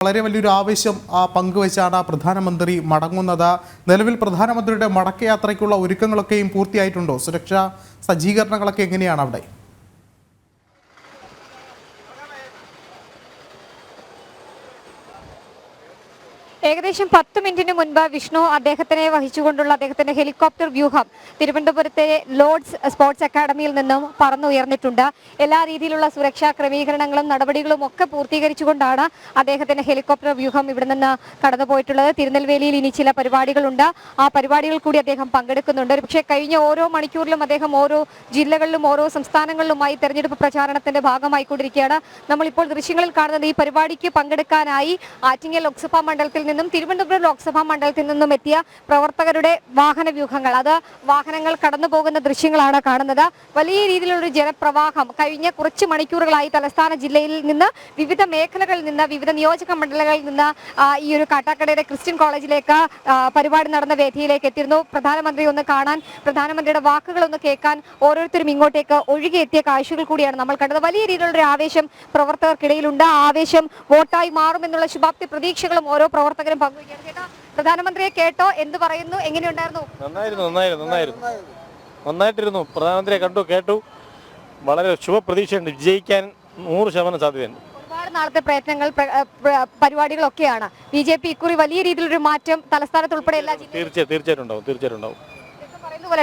വളരെ വലിയൊരു ആവശ്യം ആ, പങ്കുവച്ചാണ് പ്രധാനമന്ത്രി മടങ്ങുന്നത്. നിലവിൽ പ്രധാനമന്ത്രിയുടെ മടക്കയാത്രയ്ക്കുള്ള ഒരുക്കങ്ങളൊക്കെയും പൂർത്തിയായിട്ടുണ്ടോ? സുരക്ഷാ സജ്ജീകരണങ്ങളൊക്കെ എങ്ങനെയാണ് അവിടെ? ഏകദേശം പത്ത് മിനിറ്റിന് മുൻപ് വിഷ്ണു അദ്ദേഹത്തിനെ വഹിച്ചുകൊണ്ടുള്ള അദ്ദേഹത്തിന്റെ ഹെലികോപ്റ്റർ വ്യൂഹം തിരുവനന്തപുരത്തെ ലോർഡ്സ് സ്പോർട്സ് അക്കാദമിയിൽ നിന്നും പറന്നുയർന്നിട്ടുണ്ട്. എല്ലാ രീതിയിലുള്ള സുരക്ഷാ ക്രമീകരണങ്ങളും നടപടികളും ഒക്കെ പൂർത്തീകരിച്ചുകൊണ്ടാണ് അദ്ദേഹത്തിന്റെ ഹെലികോപ്റ്റർ വ്യൂഹം ഇവിടെ നിന്ന് കടന്നുപോയിട്ടുള്ളത്. തിരുനെൽവേലിയിൽ ഇനി ചില പരിപാടികളുണ്ട്. ആ പരിപാടികൾ കൂടി അദ്ദേഹം പങ്കെടുക്കുന്നുണ്ട്. പക്ഷേ കഴിഞ്ഞ ഓരോ മണിക്കൂറിലും അദ്ദേഹം ഓരോ ജില്ലകളിലും ഓരോ സംസ്ഥാനങ്ങളിലുമായി തെരഞ്ഞെടുപ്പ് പ്രചാരണത്തിന്റെ ഭാഗമായിക്കൊണ്ടിരിക്കുകയാണ്. നമ്മളിപ്പോൾ ദൃശ്യങ്ങളിൽ കാണുന്നത് ഈ പരിപാടിക്ക് പങ്കെടുക്കാനായി ആറ്റിങ്ങൽ ലോക്സഭാ മണ്ഡലത്തിൽ നിന്നും തിരുവനന്തപുരം ലോക്സഭാ മണ്ഡലത്തിൽ നിന്നും എത്തിയ പ്രവർത്തകരുടെ വാഹന വ്യൂഹങ്ങൾ. അത് വാഹനങ്ങൾ കടന്നു പോകുന്ന ദൃശ്യങ്ങളാണ് കാണുന്നത്. വലിയ രീതിയിലുള്ള ജലപ്രവാഹം കഴിഞ്ഞ കുറച്ച് മണിക്കൂറുകളായി തലസ്ഥാന ജില്ലയിൽ നിന്ന് വിവിധ മേഖലകളിൽ നിന്ന് വിവിധ നിയോജക മണ്ഡലങ്ങളിൽ നിന്ന് ഈ ഒരു കാട്ടാക്കടയുടെ ക്രിസ്ത്യൻ കോളേജിലേക്ക് പരിപാടി നടന്ന വേദിയിലേക്ക് എത്തിയിരുന്നു. പ്രധാനമന്ത്രി ഒന്ന് കാണാൻ പ്രധാനമന്ത്രിയുടെ വാക്കുകൾ ഒന്ന് കേൾക്കാൻ ഓരോരുത്തരും ഇങ്ങോട്ടേക്ക് ഒഴുകിയെത്തിയ കാഴ്ചകൾ കൂടിയാണ് നമ്മൾ കണ്ടത്. വലിയ രീതിയിലുള്ള ആവേശം പ്രവർത്തകർക്കിടയിലുണ്ട്. ആവേശം വോട്ടായി മാറുമെന്നുള്ള ശുഭാപ്തി പ്രതീക്ഷകളും ഓരോ പ്രവർത്തകരും പങ്കുവയ്ക്കുകയാണ്. ചേട്ടാ പ്രധാനമന്ത്രിയെ കേട്ടോ എന്ത് പറയുന്നു എങ്ങനെയുണ്ടായിരുന്നു? നന്നായിരുന്നു നന്നായിരുന്നു നന്നായിരുന്നു. നന്നായിട്ടിരുന്നു. പ്രധാനമന്ത്രിയെ കണ്ടു കേട്ടു. വളരെ ശുഭപ്രതീക്ഷയുണ്ട്. വിജയിക്കാൻ നൂറ് ശതമാനം സാധ്യതയുണ്ട്. ഒരുപാട് നാളത്തെ പ്രയത്നങ്ങൾ പരിപാടികളൊക്കെയാണ്. ബി ജെ പി ഇക്കുറി വലിയ രീതിയിലൊരു മാറ്റം തലസ്ഥാനത്ത് ഉൾപ്പെടെ എല്ലാ തീർച്ചയായും തീർച്ചയായിട്ടും ഉണ്ടാവും തീർച്ചയായിട്ടും ഉണ്ടാവും.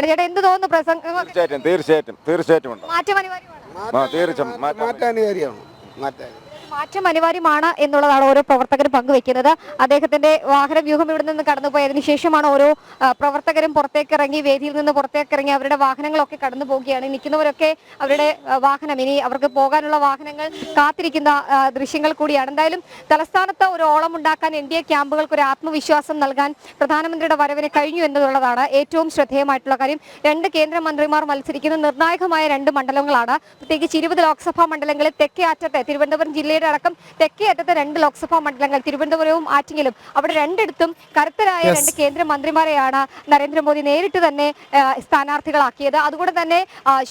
ചേട്ടാ എന്ത് തോന്നുന്നു പ്രസംഗം? തീർച്ചയായിട്ടും തീർച്ചയായിട്ടും തീർച്ചയായിട്ടും മാറ്റം അനിവാര്യമാണ്. തീർച്ചയായും മാറ്റാൻ. മാറ്റം അനിവാര്യമാണ് എന്നുള്ളതാണ് ഓരോ പ്രവർത്തകരും പങ്കുവെക്കുന്നത്. അദ്ദേഹത്തിന്റെ വാഹന വ്യൂഹം ഇവിടെ നിന്ന് കടന്നുപോയതിനു ശേഷമാണ് ഓരോ പ്രവർത്തകരും പുറത്തേക്ക് ഇറങ്ങി വേദിയിൽ നിന്ന് പുറത്തേക്ക് ഇറങ്ങി അവരുടെ വാഹനങ്ങളൊക്കെ കടന്നു പോവുകയാണ് നിൽക്കുന്നവരൊക്കെ അവരുടെ വാഹനം ഇനി അവർക്ക് പോകാനുള്ള വാഹനങ്ങൾ കാത്തിരിക്കുന്ന ദൃശ്യങ്ങൾ കൂടിയാണ്. എന്തായാലും തലസ്ഥാനത്ത് ഒരു ഓളം ഉണ്ടാക്കാൻ എൻ ഡി എ ക്യാമ്പുകൾക്ക് ഒരു ആത്മവിശ്വാസം നൽകാൻ പ്രധാനമന്ത്രിയുടെ വരവിന് കഴിഞ്ഞു എന്നുള്ളതാണ് ഏറ്റവും ശ്രദ്ധേയമായിട്ടുള്ള കാര്യം. രണ്ട് കേന്ദ്രമന്ത്രിമാർ മത്സരിക്കുന്ന. നിർണായകമായ രണ്ട് മണ്ഡലങ്ങളാണ്. പ്രത്യേകിച്ച് ഇരുപത് ലോക്സഭാ മണ്ഡലങ്ങളിൽ തെക്കേ അറ്റത്തെ തിരുവനന്തപുരം ജില്ലയുടെ അടക്കം തെക്കേ അറ്റത്തെ രണ്ട് ലോക്സഭാ മണ്ഡലങ്ങൾ തിരുവനന്തപുരവും ആറ്റിങ്ങലും. അവിടെ രണ്ടിടത്തും കരുത്തരായ. രണ്ട് കേന്ദ്രമന്ത്രിമാരെയാണ് നരേന്ദ്രമോദി നേരിട്ട് തന്നെ സ്ഥാനാർത്ഥികളാക്കിയത്. അതുകൊണ്ട് തന്നെ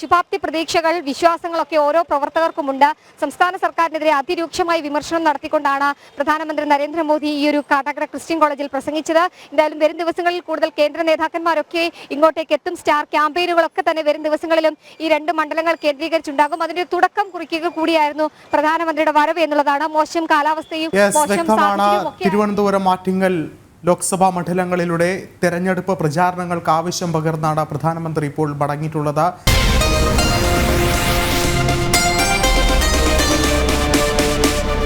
ശുഭാപ്തി പ്രതീക്ഷകൾ വിശ്വാസങ്ങളൊക്കെ ഓരോ പ്രവർത്തകർക്കുമുണ്ട്. സംസ്ഥാന സർക്കാരിനെതിരെ അതിരൂക്ഷമായി വിമർശനം നടത്തിക്കൊണ്ടാണ് പ്രധാനമന്ത്രി നരേന്ദ്രമോദി ഈ ഒരു കാട്ടാക്കട ക്രിസ്ത്യൻ കോളേജിൽ പ്രസംഗിച്ചത്. എന്തായാലും വരും ദിവസങ്ങളിൽ കൂടുതൽ കേന്ദ്ര നേതാക്കന്മാരൊക്കെ ഇങ്ങോട്ടേക്ക് എത്തും. സ്റ്റാർ ക്യാമ്പയിനുകളൊക്കെ തന്നെ വരും ദിവസങ്ങളിലും ഈ രണ്ട് മണ്ഡലങ്ങൾ കേന്ദ്രീകരിച്ചുണ്ടാകും. അതിന്റെ തുടക്കം കുറിക്കുക കൂടിയായിരുന്നു പ്രധാനമന്ത്രിയുടെ വരവ് എന്നുള്ളതാണ് മോശം കാലാവസ്ഥയും മോശം തിരുവനന്തപുരം ആറ്റിങ്ങൽ ലോക്സഭാ മണ്ഡലങ്ങളിലൂടെ തെരഞ്ഞെടുപ്പ് പ്രചാരണങ്ങൾക്ക് ആവശ്യം പകർന്നാണ് പ്രധാനമന്ത്രി ഇപ്പോൾ മടങ്ങിയിട്ടുള്ളത്.